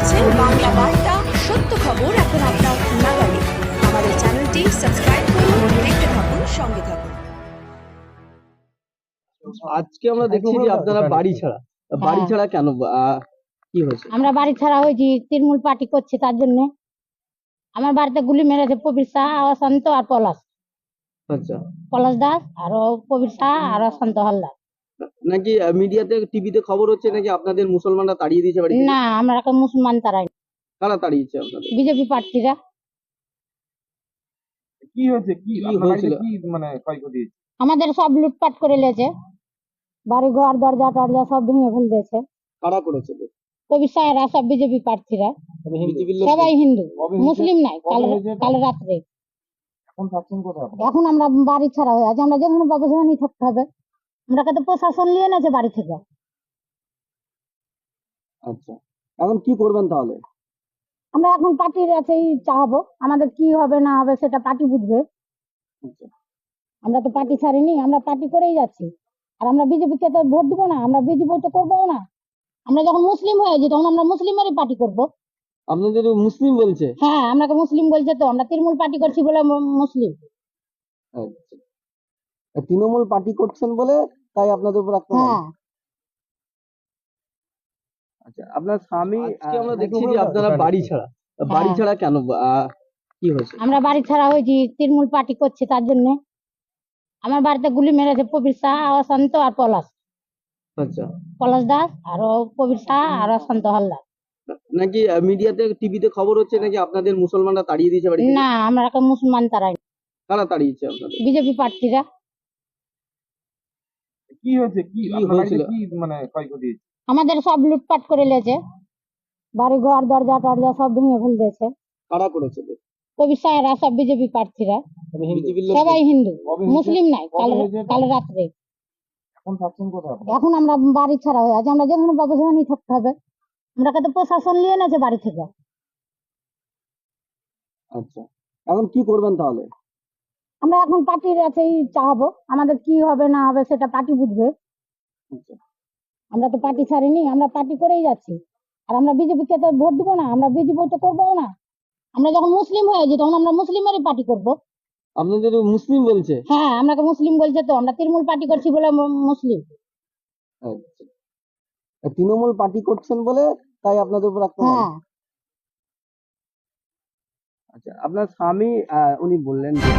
দেখছেন বাংলা বার্তা সত্য খবর এখন আপনার নাগালে। আমাদের চ্যানেলটি সাবস্ক্রাইব করুন দেখতে থাকুন সঙ্গে থাকুন। আজকে আমরা দেখছি যে আপনারা বাড়ি ছাড়া। বাড়ি ছাড়া কেন কি হয়েছে? আমরা বাড়ি ছাড়া হয়েছি তৃণমূল পার্টি করছে তার জন্য? আমার বাড়িতে গুলি মেরেছে প্রবীর শাহ অশান্ত আর পলাশ। আচ্ছা। পলাশ দাস আর প্রবীর শাহ আর অশান্ত হালদার। নাকি মিডিয়াতে টিভিতে খবর হচ্ছে নাকি আপনাদের মুসলমানরা তাড়িয়ে দিয়েছে বাড়ি থেকে? না আমরা এখন মুসলমান তারাই। কারা তাড়িয়েছে আপনাদের? বিজেপি প্রার্থীরা। কি হয়েছে? কি কি আপনার বাড়িতে হয়েছিল? কি মানে ক্ষয়ক্ষতি হয়েছে? আমাদের সব লুটপাট করে লেছে। বাড়ি ঘর দরজা টরজা সব ভেঙে ফেল দিয়েছে কারা করেছে? প্রবীর শাহরা সব বিজেপি প্রার্থীরা। বিজেপির লোক সবাই হিন্দু। কবে হয়েছে? মুসলিম নাই কাল কবে হয়েছে? এটা? কাল রাত্রে। এখন থাকছেন কোথায় আপনি? এখন আমরা বাড়ি ছাড়া হয়ে আছি। আমরা যেখানে পাবো সেখানেই থাকতে হবে। আমরা তো প্রশাসন নিয়ে নেছে বাড়ি থেকে। আচ্ছা এখন কি করবেন তাহলে? আমরা এখন পার্টির কাছেই চাহাবো আমাদের কি হবে না হবে সেটা পার্টি বুঝবে। আচ্ছা। আমরা তো পার্টি ছাড়িনি আমরা পার্টি করেই যাচ্ছি। আর আমরা বিজেপিকে তো ভোট দিব না আমরা বিজেপি তো করব না। আমরা যখন মুসলিম হয়েছি তখন আমরা মুসলিমেরই পার্টি করব। আপনাদের মুসলিম বলছে? হ্যাঁ আমরাকে মুসলিম বলছে তো আমরা তৃণমূল পার্টি করছি বলে মুসলিম। আচ্ছা। তৃণমূল পার্টি করছেন বলে তাই আপনাদের উপর আক্রমণ। হ্যাঁ। আচ্ছা আপনার স্বামী আজকে আমরা দেখছি যে আপনারা বাড়ি ছাড়া বাড়ি হ্যাঁ। ছাড়া কেন কি হয়েছে? আমরা বাড়ি ছাড়া হয়েছি তৃণমূল পার্টি করছে তার জন্য। আমার বাড়িতে গুলি মেরেছে প্রবীর শাহ অশান্ত আর পলাশ। আচ্ছা। পলাশ দাস আর প্রবীর শাহ আর অশান্ত হালদার। নাকি মিডিয়াতে টিভিতে খবর হচ্ছে নাকি আপনাদের মুসলমানরা তাড়িয়ে দিয়েছে বাড়ি না আমরা এখন মুসলমান তারাই কারা তাড়িয়েছে আপনাদের? বিজেপি প্রার্থীরা। কি হয়েছে? কি হয়েছিল? কি মানে ক্ষয়ক্ষতি হয়েছে? আমাদের সব লুটপাট করে লেছে। বাড়ি ঘর দরজা টরজা সব ভেঙে ফেল দিয়েছে। কারা করেছে? প্রবীর শাহরা সব বিজেপি প্রার্থীরা। সবাই হিন্দু মুসলিম নাই কাল কবে রাত্রে। এখন থাকছেন কোথায় এখন আমরা বাড়ি ছাড়া হয়ে আছি। আমরা যেখানে পাবো সেখানেই থাকতে হবে। আমরা তো প্রশাসন নিয়ে নেছে বাড়ি থেকে। আচ্ছা। এখন কি করবেন তাহলে? আমরা এখন পার্টির কাছেই চাহাবো। আমাদের কি হবে না হবে সেটা পার্টি বুঝবে। আচ্ছা। আমরা তো পার্টি ছাড়িনি আমরা পার্টি করেই যাচ্ছি। আর আমরা বিজেপিকে তো ভোট দিব না আমরা বিজেপি তো করব না। আমরা যখন মুসলিম হয়েছি তখন আমরা মুসলিমেরই পার্টি করব। আপনাদের মুসলিম বলছে? হ্যাঁ আমরাকে মুসলিম বলছে তো আমরা তৃণমূল পার্টি করছি বলে মুসলিম। আচ্ছা। তৃণমূল পার্টি করছেন বলে তাই আপনাদের উপর আক্রমণ? হ্যাঁ। আচ্ছা আপনার স্বামী উনি বললেন যে